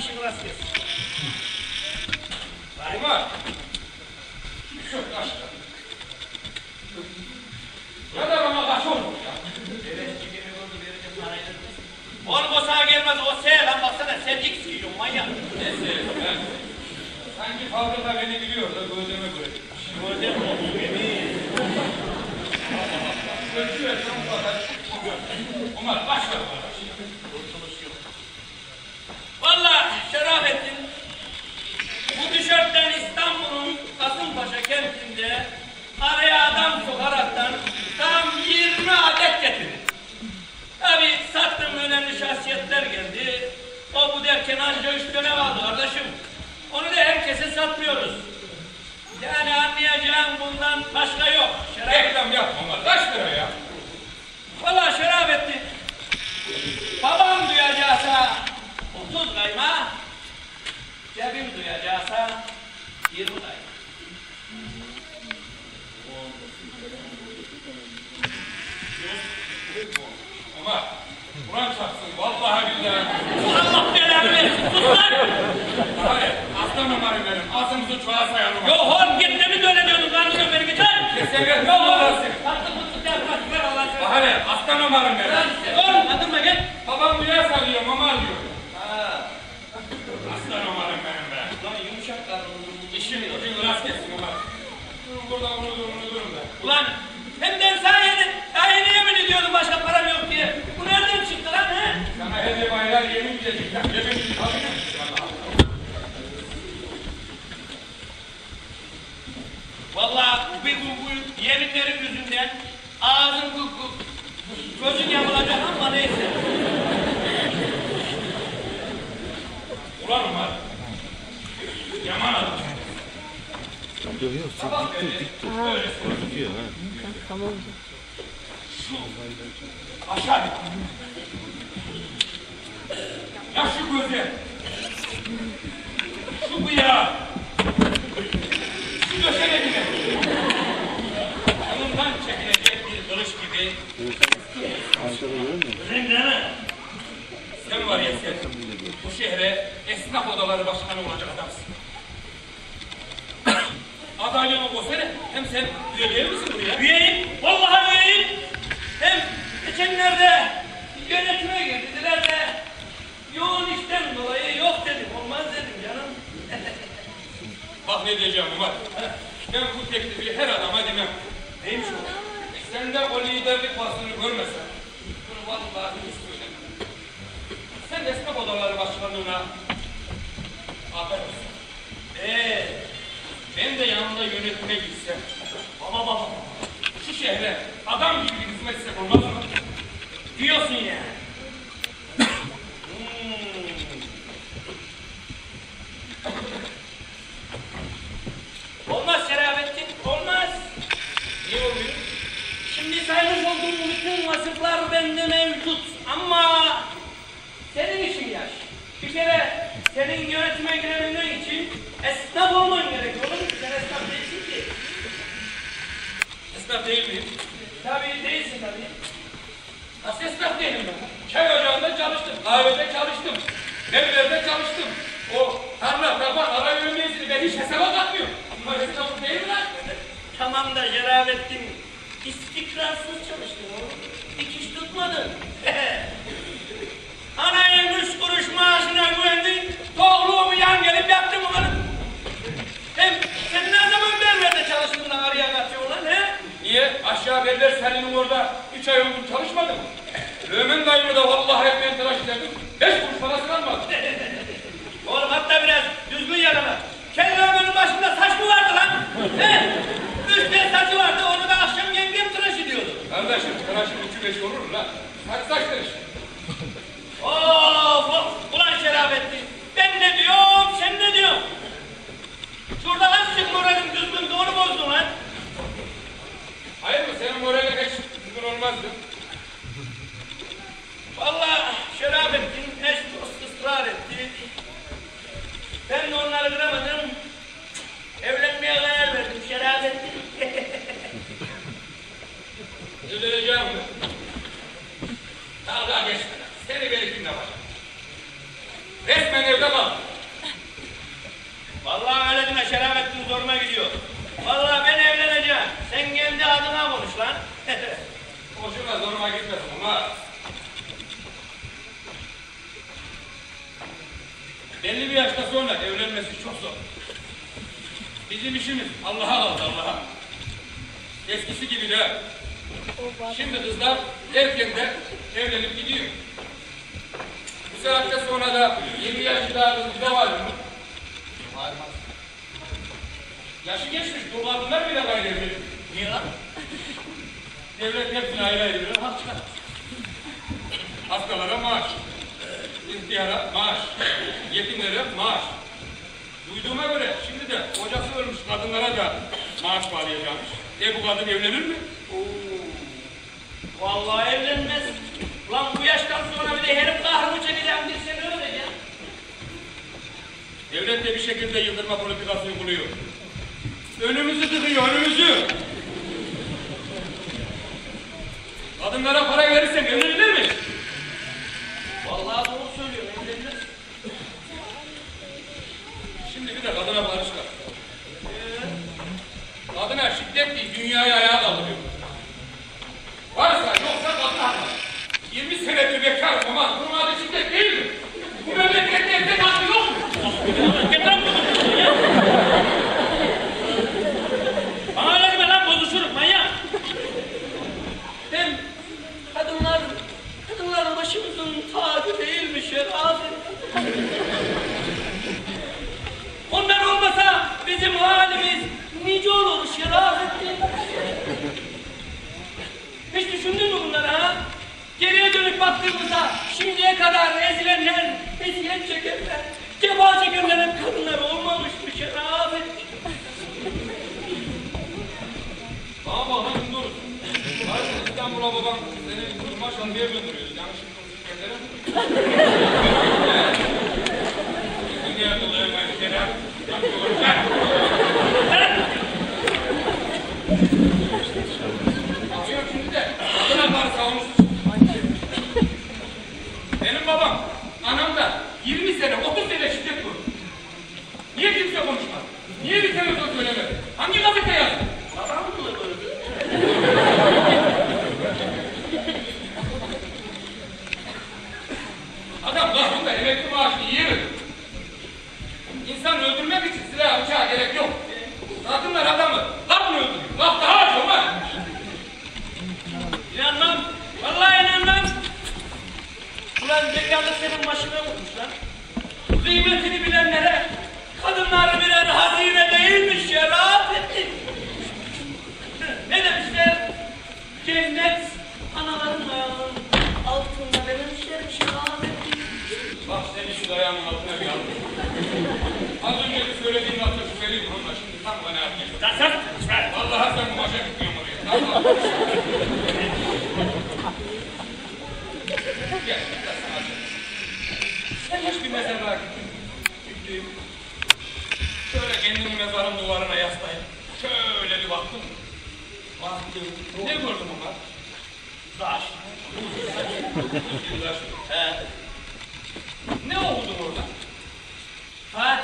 çocuğu da alın. Hadi işin rast gelsin. Vay. Umar. Çok aşkım. Ya da bana kaç olmuş ya. Oğlum o sana gelmez o S lan baksana sen X giyiyorsun manyak. Neyse ben. Sanki fabrika beni biliyor da gözleme göre. Gördün mü? Ölçü ve tam kadar. Umar baş ver bana. Şahsiyetler geldi. O bu derken anca üç dönem aldı kardeşim. Onu da herkese satmıyoruz. Yani anlayacağım bundan başka yok. Şerafettin. Reklam yapma Umar. Kaç lira ya? Valla Şerafettin. Babam duyacaksa 30 kayma, cebim duyacaksa 20 kayma. Umar. Kur'an çarpsın. Vallahi billahi. Allah belanı versin, sus lan! Hayır. Aslan Umar'ım benim. Ağzımızı çuğa sayalım. Yo hor git mi böyle diyordun kardeşim beni git lan! Kesin gel. Yo! Allah'ın Tatlı mutlu kaç ver Allah seni. Hayır. Aslan Umar'ım benim. Lan oğlum adırma gel. Babam duyarsa diyor, mama diyor. Aslan Umar'ım benim be. Lan yumuşak karnım. İşin ucun rast gelsin Umar. Durun burada bunu durun bunu durun da. Ulan hem de sana yeni, daha yeni yemin ediyordum başka param yok diye. Bu nereden çıktı lan he? Sana hediye baylar yemin diyecekler. Yemin tabii ki. Vallahi bu, bu, bu yeminlerin yüzünden ağzın bu, bu, gözün yamulacak ama neyse. Ulan Umar. Yaman adam. Yok yok sen böyle dur. Gözüküyor ha. Tamam. aşağı dik. Ya şu gözü. Şu döşemecini. Yanından çekilecek bir kılıç gibi. Rengana. Sen var ya sen. Bu şehre esnaf odaları başkanı olacak adamsın. Adaylığımı koysana. Hem sen üye değil misin buraya? Üyeyim. Vallahi üyeyim. Hem geçenlerde yönetime girdiler de yoğun işten dolayı yok dedim. Olmaz dedim canım. Bak ne diyeceğim Umar. Ben bu teklifi her adama demem. Neymiş o? Sen de o liderlik vasfını görmesen. Bunu vallahi hiç söylemem. Sen esnaf odaları başkanlığına aday olsun. Eee Ben de yanında yönetime gitsem. baba baba Şu şehre adam gibi bir hizmet etsek olmaz mı? diyorsun yani. Hmm. Olmaz Şerafettin, olmaz. Niye olmuyor? Şimdi saymış olduğum bütün vasıflar bende mevcut ama senin işin yaş. Bir kere senin yönetime girebilmen için esnaf olman gerekiyor. Oğlum sen esnaf değilsin ki. Esnaf değil miyim? Tabii değilsin tabii. Nasıl esnaf değilim ben? Çay ocağında çalıştım, kahvede çalıştım, evlerde çalıştım. O tarla, taban, ara yövmiyesini ben hiç hesaba katmıyorum. Bunlar esnaflık değil mi lan? Tamam da Şerafettin istikrarsız Aşağı berber senin orada üç ay oldu çalışmadı mı? Ömün dayımı da vallahi ekmeğin tıraş ederdim. Beş kuruş parası almadı. Oğlum hatta biraz düzgün yarama. Kellemenin başında saç mı vardı lan? He? Üstte saçı vardı onu da akşam yengem tıraş ediyordu. Kardeşim tıraşın üçü beşi olur mu lan? Saç saçtır işte. Of of! Ulan Şerafettin! Ben ne diyorum, sen ne diyorsun? Şurada azıcık moralin düzgün, onu bozdun lan. Hayır mı? Senin moralin hiç düzgün olmazdı. Vallahi lan. Hoşuma zoruma gitmesin ama. Belli bir yaşta sonra evlenmesi çok zor. Bizim işimiz Allah'a kaldı Allah'a. Eskisi gibi de. Şimdi kızlar erkenden evlenip gidiyor. Bu saatte sonra da 20 yaşında bir de var mı? Yaşı geçmiş, bu kadınlar bile kaydediyor. Niye lan? Devlet hepsini ayrı ayrı veriyor, hak çıkar. Hastalara maaş, ihtiyara maaş, yetimlere maaş. Duyduğuma göre şimdi de kocası ölmüş kadınlara da maaş bağlayacakmış. E bu kadın evlenir mi? Vallahi evlenmez. Lan bu yaştan sonra bir de herif kahrımı çekeceğim diye seni öldüreceğim. Devlet de bir şekilde yıldırma politikası uyguluyor. Önümüzü tıkıyor, önümüzü. Kadınlara para verirsen evlenilir De kadına barış var. Kadına şiddet değil, dünyayı ayağa kaldırıyor. Varsa yoksa kadın haklı. 20 senedir bekarım ama bunun adı şiddet değil mi? Bu memlekette erkek hakkı yok mu? Lan bunu. ya. Bana öyle deme lan bozuşuruz manyak. Hem kadınlar, kadınlar başımızın tacı değilmiş ya abi. Onlar olmasa bizim halimiz nice olur Şerafettin. Hiç düşündün mü bunları ha? Baktığımızda şimdiye kadar ezilenler, eziyet çekenler, cefa çekenlerin kadınları olmamış mı bak lan şimdi olur. Hadi İstanbul'a babam seni kurmaş almaya gönderiyor. Yanlış şirketlere. Dünya dolayı ben şeyler yapıyorum. Bakıyorum şimdi de kadın hakları savunucusu. Benim babam, anam da 20 sene, 30 sene şiddet gördü. Niye kimse konuşmadı? Niye bir telefon söylemedi? Hangi gazete yazdı? Babam mı? Adam kahrında emekli maaşını yiyemedi. İnsan öldürmek için silah bıçağa gerek yok. Kadınlar adamı laf mı öldürüyor? Laf daha az ama. İnanmam. Vallahi inanmam. Ulan bekarlık senin başına vurmuş lan. Kıymetini bilenlere kadınlar birer hazine değilmiş ya Rafettin. Ne demişler? Cennet anaların ayağının altında demişlermiş ya Rafettin. Bak seni şu dayağımın altına bir aldım. Az önce söylediğin lafta şüpheliyim ama şimdi tam bana yapmayacak. Lan sen lütfen. Vallahi sen bu başa gitmiyorsun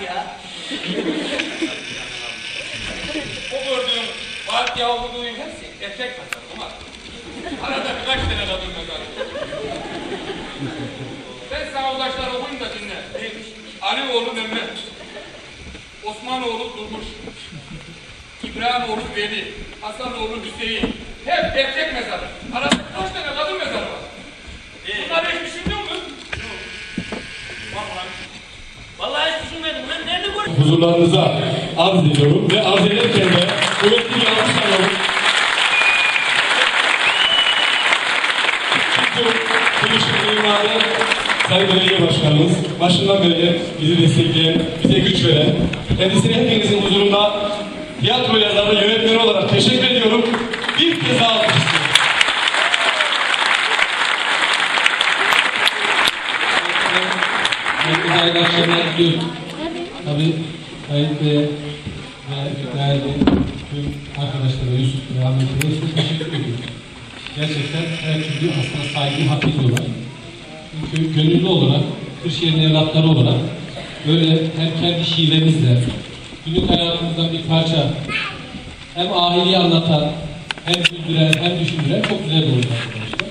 Fatiha. O gördüğüm Fatiha okuduğun hepsi erkek mezarı ama arada birkaç tane kadın mezarı. Ben sana ulaşlar okuyayım da dinle. Neymiş? Ali oğlu Mehmet. Osmanoğlu Durmuş. İbrahimoğlu Veli. Hasanoğlu Hüseyin. Hep erkek mezarı. Arada kaç tane kadın mezarı var? Bunları hiç düşünüyor musun? Vallahi. Vallahi hiç düşünmedim. Ben nerede gördüm? Huzurlarınıza arz ediyorum ve arz ederken de kuvvetli bir alkış alalım. Kılıçlı Mimarı Sayın Belediye Başkanımız başından beri bizi destekleyen, bize güç veren, kendisine hepinizin huzurunda tiyatro yazarı, yönetmeni olarak teşekkür ediyorum. Bir kez daha alkış hayırlı akşamlar diliyorum. Bey'e ve değerli tüm arkadaşlara, Yusuf ve Ahmet Bey'e size teşekkür ediyorum. Gerçekten her türlü aslında saygı hak ediyorlar. Çünkü gönüllü olarak, Kırşehir'in evlatları olarak böyle hem kendi şiirlerimizle, günlük hayatımızdan bir parça hem ahiliği anlatan, hem güldüren hem düşündüren çok güzel bir oyun arkadaşlar.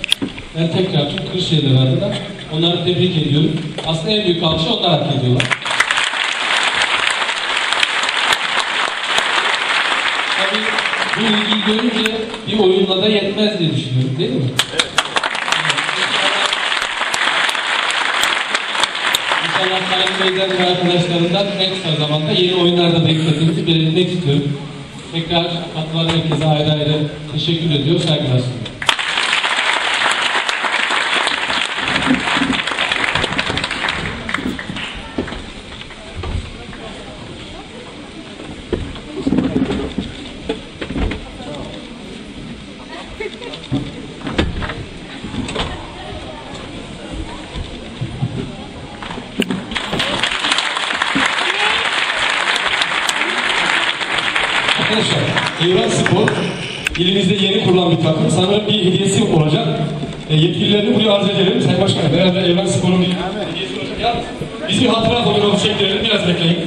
Ben tekrar tüm Kırşehirler adına onları tebrik ediyorum. Aslında en büyük alkışı onlar hak ediyorlar. Tabii bu ilgiyi görünce bir oyunla da yetmez diye düşünüyorum değil mi? İnşallah Sayın Bey'den ve arkadaşlarından en kısa zamanda yeni oyunlarda beklediğimizi belirtmek istiyorum. Tekrar katılan herkese ayrı ayrı teşekkür ediyor, saygılar sunuyorum. Arkadaşlar, Evren Spor ilimizde yeni kurulan bir takım. Sanırım bir hediyesi olacak. E, yetkililerini buraya arz edelim. Sayın Başkanım, beraber Evren Spor'un bir hediyesi olacak. Yalnız biz bir hatıra fotoğrafı çektirelim. Biraz bekleyin.